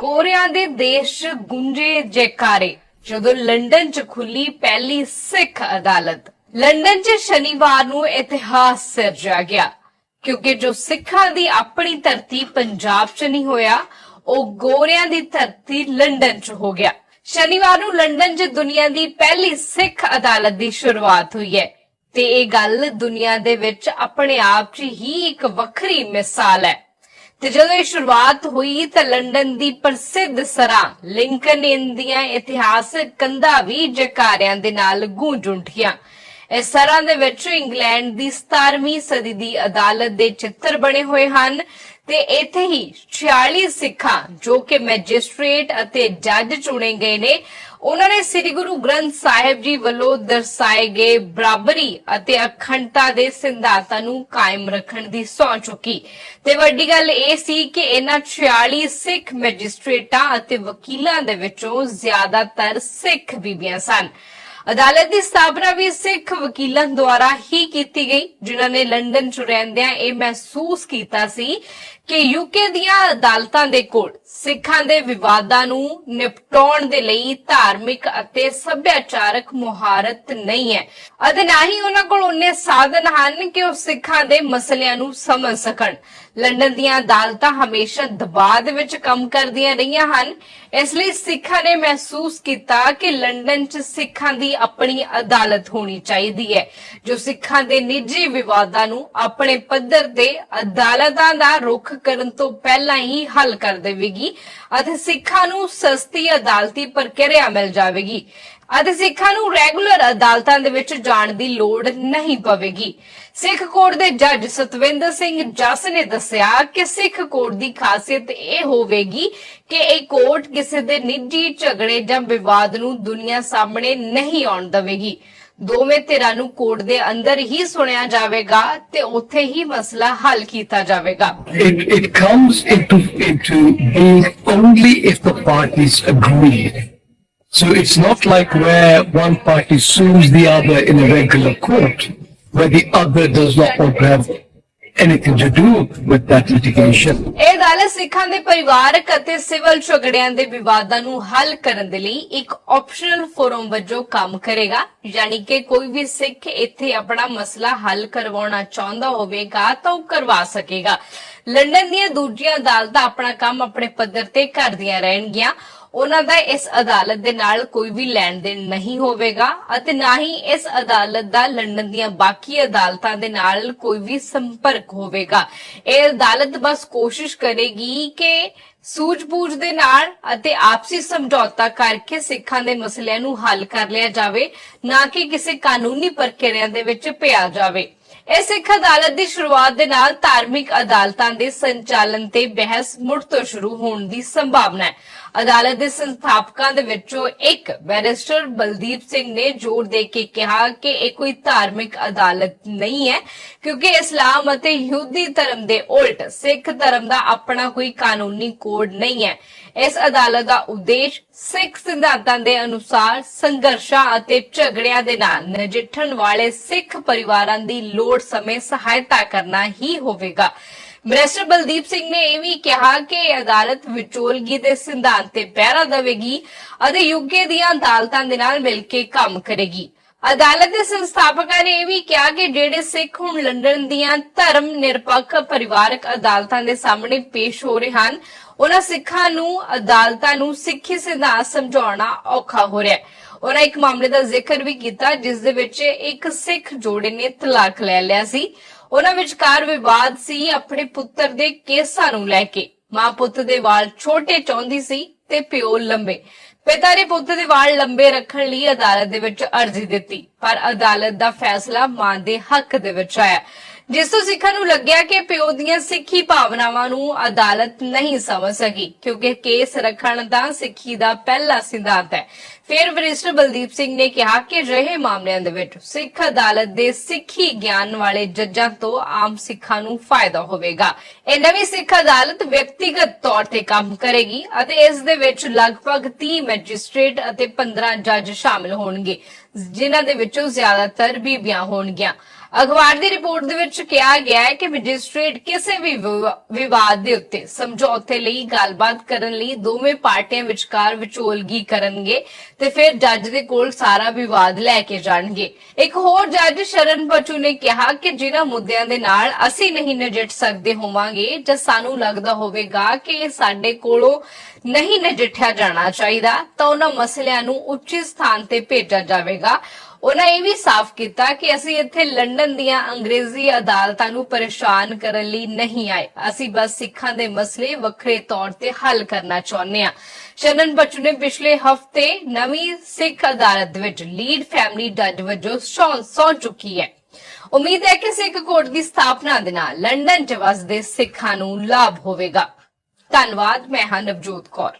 ਗੋਰਿਆਂ ਦੇ ਦੇਸ਼ ਗੁੰਜੇ ਜੈਕਾਰੇ, ਜਦੋਂ ਲੰਡਨ 'ਚ ਖੁੱਲੀ ਪਹਿਲੀ ਸਿੱਖ ਅਦਾਲਤ। ਲੰਡਨ 'ਚ ਸ਼ਨੀਵਾਰ ਨੂੰ ਇਤਿਹਾਸ ਸਿਰਜਿਆ ਗਿਆ, ਕਿਉਂਕਿ ਜੋ ਸਿੱਖਾਂ ਦੀ ਆਪਣੀ ਧਰਤੀ ਪੰਜਾਬ 'ਚ ਨਹੀਂ ਹੋਇਆ, ਉਹ ਗੋਰਿਆਂ ਦੀ ਧਰਤੀ ਲੰਡਨ 'ਚ ਹੋ ਗਿਆ। ਸ਼ਨੀਵਾਰ ਨੂੰ ਲੰਡਨ 'ਚ ਦੁਨੀਆ ਦੀ ਪਹਿਲੀ ਸਿੱਖ ਅਦਾਲਤ ਦੀ ਸ਼ੁਰੂਆਤ ਹੋਈ ਹੈ। ਤੇ ਇਹ ਗੱਲ ਦੁਨੀਆ ਦੇ ਵਿੱਚ ਆਪਣੇ ਆਪ 'ਚ ਹੀ ਇੱਕ ਵੱਖਰੀ ਮਿਸਾਲ ਹੈ। ਤੇ ਜਦੋਂ ਇਹ ਸ਼ੁਰੂਆਤ ਹੋਈ ਤਾਂ ਲੰਡਨ ਦੀ ਪ੍ਰਸਿੱਧ ਸਰਾਂ, ਲਿੰਕਨ ਇਨ ਦੀਆਂ ਇਤਿਹਾਸਕ ਕੰਧਾਂ ਵੀ ਜਕਾਰਿਆਂ ਦੇ ਨਾਲ ਗੂੰਜ ਉੱਠੀਆਂ। ਇਸ ਸਰਾਂ ਦੇ ਵਿੱਚ ਇੰਗਲੈਂਡ ਦੀ 17ਵੀਂ ਸਦੀ ਦੀ ਅਦਾਲਤ ਦੇ ਚਿੱਤਰ ਬਣੇ ਹੋਏ ਹਨ ਤੇ ਇੱਥੇ ਹੀ 46 ਸਿੱਖਾਂ, ਜੋ ਕਿ ਮੈਜਿਸਟ੍ਰੇਟ ਅਤੇ ਜੱਜ ਚੁਣੇ ਗਏ ਨੇ, ਉਹਨਾਂ ਨੇ ਸ੍ਰੀ ਗੁਰੂ ਗ੍ਰੰਥ ਸਾਹਿਬ ਜੀ ਵੱਲੋਂ ਦਰਸਾਏ ਗਏ ਬਰਾਬਰੀ ਅਤੇ ਅਖੰਡਤਾ ਦੇ ਸਿਧਾਂਤਾਂ ਨੂੰ ਕਾਇਮ ਰੱਖਣ ਦੀ ਸਹੁੰ ਚੁੱਕੀ। ਤੇ ਵੱਡੀ ਗੱਲ ਇਹ ਸੀ ਕਿ ਇਹਨਾਂ 46 ਸਿੱਖ ਮੈਜਿਸਟ੍ਰੇਟਾਂ ਅਤੇ ਵਕੀਲਾਂ ਦੇ ਵਿੱਚੋਂ ਜ਼ਿਆਦਾਤਰ ਸਿੱਖ ਬੀਬੀਆਂ ਸਨ। ਅਦਾਲਤ ਦੀ ਸਥਾਪਨਾ ਵੀ ਸਿੱਖ ਵਕੀਲਾਂ ਦੁਆਰਾ ਹੀ ਕੀਤੀ ਗਈ, ਜਿਨ੍ਹਾਂ ਨੇ ਲੰਡਨ 'ਚ ਰਹਿੰਦਿਆਂ ਇਹ ਮਹਿਸੂਸ ਕੀਤਾ ਸੀ ਕਿ ਯੂਕੇ ਦੀਆਂ ਅਦਾਲਤਾਂ ਦੇ ਕੋਲ ਸਿੱਖਾਂ ਦੇ ਵਿਵਾਦਾਂ ਨੂੰ ਨਿਪਟਾਉਣ ਦੇ ਲਈ ਧਾਰਮਿਕ ਅਤੇ ਸੱਭਿਆਚਾਰਕ ਮੁਹਾਰਤ ਨਹੀਂ ਹੈ। ਅਤੇ ਨਾ ਹੀ ਉਹਨਾਂ ਕੋਲ ਉਹਨੇ ਸਾਧਨ ਹਨ ਕਿ ਉਹ ਸਿੱਖਾਂ ਦੇ ਮਸਲਿਆਂ ਨੂੰ ਸਮਝ ਸਕਣ। ਲੰਡਨ ਦੀਆਂ ਅਦਾਲਤਾਂ ਹਮੇਸ਼ਾ ਦਬਾਅ ਦੇ ਵਿੱਚ ਕੰਮ ਕਰਦੀਆਂ ਰਹੀਆਂ ਹਨ। ਇਸ ਲਈ ਸਿੱਖਾਂ ਨੇ ਮਹਿਸੂਸ ਕੀਤਾ ਕਿ ਲੰਡਨ 'ਚ ਸਿੱਖਾਂ ਦੀ ਆਪਣੀ ਅਦਾਲਤ ਹੋਣੀ ਚਾਹੀਦੀ ਹੈ। ਜੋ ਸਿੱਖਾਂ ਦੇ ਨਿੱਜੀ ਵਿਵਾਦਾਂ ਨੂੰ ਆਪਣੇ ਪੱਧਰ ਤੇ ਅਦਾਲਤਾਂ ਦਾ ਰੁਖ ਕਰਨ ਤੋਂ ਪਹਿਲਾਂ ਹੀ ਹੱਲ ਕਰ ਦੇਵੇਗੀ ਅਤੇ ਸਿੱਖਾਂ ਨੂੰ ਸਸਤੀ ਅਦਾਲਤੀ ਪ੍ਰਕਿਰਿਆ ਮਿਲ ਜਾਵੇਗੀ। ਅਤੇ ਸਿੱਖਾਂ ਨੂੰ ਰੈਗੂਲਰ ਅਦਾਲਤਾਂ ਦੇ ਵਿੱਚ ਜਾਣ ਦੀ ਲੋੜ ਨਹੀਂ ਪਵੇਗੀ। ਸਿੱਖ ਕੋਰਟ ਦੇ ਜੱਜ ਸਤਵਿੰਦਰ ਸਿੰਘ ਜੱਸ ਨੇ ਦੱਸਿਆ ਕਿ ਸਿੱਖ ਕੋਰਟ ਦੀ ਖਾਸੀਅਤ ਇਹ ਹੋਵੇਗੀ ਕਿ ਇਹ ਕੋਰਟ ਕਿਸੇ ਦੇ ਨਿੱਜੀ ਝਗੜੇ ਜਾਂ ਵਿਵਾਦ ਨੂੰ ਦੁਨੀਆ ਸਾਹਮਣੇ ਨਹੀਂ ਆਉਣ ਦੇਵੇਗੀ। ਦੋਵੇਂ ਧਿਰਾਂ ਨੂੰ ਕੋਰਟ ਦੇ ਅੰਦਰ ਹੀ ਸੁਣਿਆ ਜਾਵੇਗਾ ਤੇ ਉੱਥੇ ਹੀ ਮਸਲਾ ਹੱਲ ਕੀਤਾ ਜਾਵੇਗਾ। It, it comes into, into being only if the parties agree. So it's not like where one party sues the other in a regular court, where the other does not want to have anything to do with that litigation. ਇਹ ਅਦਾਲਤ ਸਿੱਖਾਂ ਦੇ ਪਰਿਵਾਰਕ ਅਤੇ civil ਝਗੜਿਆਂ ਦੇ ਵਿਵਾਦਾਂ ਨੂੰ ਹੱਲ ਕਰਨ ਦੇ ਲਈ ਇੱਕ ਆਪਸ਼ਨਲ ਫੋਰਮ ਵਜੋਂ ਕੰਮ ਕਰੇਗਾ। ਯਾਨੀ ਕਿ ਕੋਈ ਵੀ ਸਿੱਖ ਇੱਥੇ ਆਪਣਾ ਮਸਲਾ ਹੱਲ ਕਰਵਾਉਣਾ ਚਾਹੁੰਦਾ ਹੋਵੇਗਾ ਤਾਂ ਉਹ ਕਰਵਾ ਸਕੇਗਾ। ਲੰਡਨ ਦੀਆਂ ਦੂਜੀਆਂ ਅਦਾਲਤਾਂ ਆਪਣਾ ਕੰਮ ਆਪਣੇ ਪੱਧਰ ਤੇ ਕਰਦੀਆਂ ਰਹਿਣਗੀਆਂ। ਉਹਨਾਂ ਦਾ ਇਸ ਅਦਾਲਤ ਦੇ ਨਾਲ ਕੋਈ ਵੀ ਲੈਣ ਦੇਣ ਨਹੀਂ ਹੋਵੇਗਾ ਅਤੇ ਨਾ ਹੀ ਇਸ ਅਦਾਲਤ ਦਾ ਲੰਡਨ ਦੀਆਂ ਬਾਕੀ ਅਦਾਲਤਾਂ ਦੇ ਨਾਲ ਕੋਈ ਵੀ ਸੰਪਰਕ ਹੋਵੇਗਾ। ਇਹ ਅਦਾਲਤ ਬਸ ਕੋਸ਼ਿਸ਼ ਕਰੇਗੀ ਕਿ ਸੂਝ-ਬੂਝ ਦੇ ਨਾਲ ਅਤੇ ਆਪਸੀ ਸਮਝੌਤਾ ਕਰਕੇ ਸਿੱਖਾਂ ਦੇ ਮਸਲਿਆਂ ਨੂੰ ਹੱਲ ਕਰ ਲਿਆ ਜਾਵੇ, ਨਾ ਕਿ ਕਿਸੇ ਕਾਨੂੰਨੀ ਪ੍ਰਕਿਰਿਆ ਦੇ ਵਿੱਚ ਪਿਆ ਜਾਵੇ। ਇਹ ਸਿੱਖ ਅਦਾਲਤ ਦੀ ਸ਼ੁਰੂਆਤ ਦੇ ਨਾਲ ਧਾਰਮਿਕ ਅਦਾਲਤਾਂ ਦੇ ਸੰਚਾਲਨ ਤੇ ਬਹਿਸ ਮੁੜ ਤੋਂ ਸ਼ੁਰੂ ਹੋਣ ਦੀ ਸੰਭਾਵਨਾ ਹੈ। ਅਦਾਲਤ ਦੇ ਸੰਸਥਾਪਕਾਂ ਦੇ ਵਿੱਚੋਂ ਇੱਕ ਬੈਰਿਸਟਰ ਬਲਦੀਪ ਸਿੰਘ ਨੇ ਜ਼ੋਰ ਦੇ ਕੇ ਕਿਹਾ ਕਿ ਇਹ ਕੋਈ ਧਾਰਮਿਕ ਅਦਾਲਤ ਨਹੀਂ ਹੈ, ਕਿਉਂਕਿ ਇਸਲਾਮ ਅਤੇ ਯਹੂਦੀ ਧਰਮ ਦੇ ਉਲਟ ਸਿੱਖ ਧਰਮ ਦਾ ਆਪਣਾ ਕੋਈ ਕਾਨੂੰਨੀ ਕੋਡ ਨਹੀਂ ਹੈ। ਇਸ ਅਦਾਲਤ ਦਾ ਉਦੇਸ਼ ਸਿੱਖ ਸਿਧਾਂਤਾਂ ਦੇ ਅਨੁਸਾਰ ਸੰਘਰਸ਼ਾਂ ਅਤੇ ਝਗੜਿਆਂ ਦੇ ਨਾਲ ਨਜਿੱਠਣ ਵਾਲੇ ਸਿੱਖ ਪਰਿਵਾਰਾਂ ਦੀ ਲੋੜ ਸਮੇਂ ਸਹਾਇਤਾ ਕਰਨਾ ਹੀ ਹੋਵੇਗਾ। ਮਿਨਿਸਟਰ ਬਲਦੀਪ ਸਿੰਘ ਨੇ ਇਹ ਵੀ ਕਿਹਾ ਕਿ ਅਦਾਲਤ ਵਿਚੋਲਗੀ ਦੇ ਸਿਧਾਂਤ ਤੇ ਪਹਿਰਾ ਦੇਵੇਗੀ ਅਤੇ ਯੂਕੇ ਦੀਆਂ ਅਦਾਲਤਾਂ ਦੇ ਨਾਲ ਮਿਲ ਕੇ ਕੰਮ ਕਰੇਗੀ। ਅਦਾਲਤ ਦੇ ਸੰਸਥਾਪਕਾਂ ਨੇ ਇਹ ਵੀ ਕਿਹਾ ਕਿ ਜਿਹੜੇ ਸਿੱਖ ਹੁਣ ਲੰਡਨ ਦੀਆਂ ਧਰਮ ਨਿਰਪੱਖ ਪਰਿਵਾਰਕ ਅਦਾਲਤਾਂ ਦੇ ਸਾਹਮਣੇ ਪੇਸ਼ ਹੋ ਰਹੇ ਹਨ, ਉਹਨਾਂ ਸਿੱਖਾਂ ਨੂੰ ਅਦਾਲਤਾਂ ਨੂੰ ਸਿੱਖੀ ਸਿਧਾਂਤ ਸਮਝਾਉਣਾ ਔਖਾ ਹੋ ਰਿਹਾ ਹੈ। ਉਹਨਾਂ ਇੱਕ ਮਾਮਲੇ ਦਾ ਜ਼ਿਕਰ ਵੀ ਕੀਤਾ, ਜਿਸ ਦੇ ਵਿੱਚ ਇੱਕ ਸਿੱਖ ਜੋੜੇ ਨੇ ਤਲਾਕ ਲੈ ਲਿਆ ਸੀ। ਉਹਨਾਂ ਵਿਚਕਾਰ ਵਿਵਾਦ ਸੀ, ਆਪਣੇ ਪੁੱਤਰ ਦੇ ਕੇਸਾਂ ਨੂੰ ਲੈ ਕੇ। ਮਾਂ ਪੁੱਤ ਦੇ ਵਾਲ ਛੋਟੇ ਚਾਹੁੰਦੀ ਸੀ ਤੇ ਪਿਓ ਲੰਬੇ। ਪਿਤਾ ਨੇ ਪੁੱਤ ਦੇ ਵਾਲ ਲੰਬੇ ਰੱਖਣ ਲਈ ਅਦਾਲਤ ਦੇ ਵਿੱਚ ਅਰਜ਼ੀ ਦਿੱਤੀ, ਪਰ ਅਦਾਲਤ ਦਾ ਫੈਸਲਾ ਮਾਂ ਦੇ ਹੱਕ ਦੇ ਵਿੱਚ ਆਇਆ। ਜਿਸ ਤੋਂ ਸਿੱਖਾਂ ਨੂੰ ਲੱਗਿਆ ਕਿ ਪਿਓ ਦੀਆਂ ਸਿੱਖੀ ਭਾਵਨਾਵਾਂ ਨੂੰ ਅਦਾਲਤ ਨਹੀਂ ਸਮਝ ਸਕੀ, ਕਿਉਂਕਿ ਕੇਸ ਰੱਖਣ ਦਾ ਸਿੱਖੀ ਦਾ ਪਹਿਲਾ ਸਿਧਾਂਤ ਹੈ। ਫਿਰ ਵਰਿਸ਼ਟ ਬਲਦੀਪ ਸਿੰਘ ਨੇ ਕਿਹਾ ਕਿ ਰਹੇ ਮਾਮਲਿਆਂ ਦੇ ਵਿੱਚ ਸਿੱਖ ਅਦਾਲਤ ਦੇ ਸਿੱਖੀ ਗਿਆਨ ਵਾਲੇ ਜੱਜਾਂ ਤੋਂ ਆਮ ਸਿੱਖਾਂ ਨੂੰ ਫਾਇਦਾ ਹੋਵੇਗਾ। ਇਹ ਨਵੀਂ ਸਿੱਖ ਅਦਾਲਤ ਵਿਅਕਤੀਗਤ ਤੌਰ ਤੇ ਕੰਮ ਕਰੇਗੀ ਅਤੇ ਇਸ ਦੇ ਵਿੱਚ ਲਗਭਗ 30 ਮੈਜਿਸਟ੍ਰੇਟ ਅਤੇ 15 ਜੱਜ ਸ਼ਾਮਲ ਹੋਣਗੇ। ਜਿਨ੍ਹਾਂ ਦੇ ਵਿੱਚੋਂ ਜ਼ਿਆਦਾਤਰ ਬੀਬੀਆਂ ਹੋਣਗੀਆਂ। ਅਖਬਾਰ ਦੀ ਰਿਪੋਰਟ ਦੇ ਵਿੱਚ ਕਿਹਾ ਗਿਆ ਹੈ ਕਿ ਮੈਜਿਸਟ੍ਰੇਟ ਕਿਸੇ ਵੀ ਵਿਵਾਦ ਦੇ ਉੱਤੇ ਸਮਝੌਤੇ ਲਈ ਗੱਲਬਾਤ ਕਰਨ ਲਈ ਦੋਵੇਂ ਪਾਰਟੀਆਂ ਵਿਚਕਾਰ ਵਿਚੋਲਗੀ ਕਰਨਗੇ ਤੇ ਫਿਰ ਜੱਜ ਦੇ ਕੋਲ ਸਾਰਾ ਵਿਵਾਦ ਲੈ ਕੇ ਜਾਣਗੇ। ਇੱਕ ਹੋਰ ਜੱਜ ਸ਼ਰਨ ਬਚੂ ਨੇ ਕਿਹਾ ਕਿ ਜਿਨ੍ਹਾਂ ਮੁੱਦਿਆਂ ਦੇ ਨਾਲ ਅਸੀਂ ਨਹੀਂ ਨਜਿੱਠ ਸਕਦੇ ਹੋਵਾਂਗੇ, ਜਾਂ ਸਾਨੂੰ ਲੱਗਦਾ ਹੋਵੇਗਾ ਕਿ ਸਾਡੇ ਕੋਲੋਂ ਨਹੀਂ ਨਜਿੱਠਿਆ ਜਾਣਾ ਚਾਹੀਦਾ, ਤਾਂ ਉਹਨਾਂ ਮਸਲਿਆਂ ਨੂੰ ਉੱਚੇ ਸਥਾਨ ਤੇ ਭੇਜਿਆ ਜਾਵੇਗਾ। ਉਹਨਾਂ ਇਹ ਵੀ ਸਾਫ਼ ਕੀਤਾ ਕਿ ਅਸੀਂ ਇੱਥੇ ਲੰਡਨ ਦੀਆਂ ਅੰਗਰੇਜ਼ੀ ਅਦਾਲਤਾਂ ਨੂੰ ਪਰੇਸ਼ਾਨ ਕਰਨ ਲਈ ਨਹੀਂ ਆਏ। ਅਸੀਂ ਬਸ ਸਿੱਖਾਂ ਦੇ ਮਸਲੇ ਵੱਖਰੇ ਤੌਰ ਤੇ ਹੱਲ ਕਰਨਾ ਚਾਹੁੰਦੇ ਹਾਂ। ਸ਼ਰਨ ਬਚੂ ਨੇ ਪਿਛਲੇ ਹਫ਼ਤੇ ਨਵੀਂ ਸਿੱਖ ਅਦਾਲਤ ਵਿੱਚ ਲੀਡ ਫੈਮਿਲੀ ਜੱਜ ਵਜੋਂ ਸਹੁੰ ਸਹੁੰ ਚੁੱਕੀ ਹੈ। ਉਮੀਦ ਹੈ ਕਿ ਸਿੱਖ ਕੋਰਟ ਦੀ ਸਥਾਪਨਾ ਦੇ ਨਾਲ ਲੰਡਨ 'ਚ ਵਸਦੇ ਸਿੱਖਾਂ ਨੂੰ ਲਾਭ ਹੋਵੇਗਾ। ਧੰਨਵਾਦ, ਮੈਂ ਹਾਂ ਨਵਜੋਤ ਕੌਰ।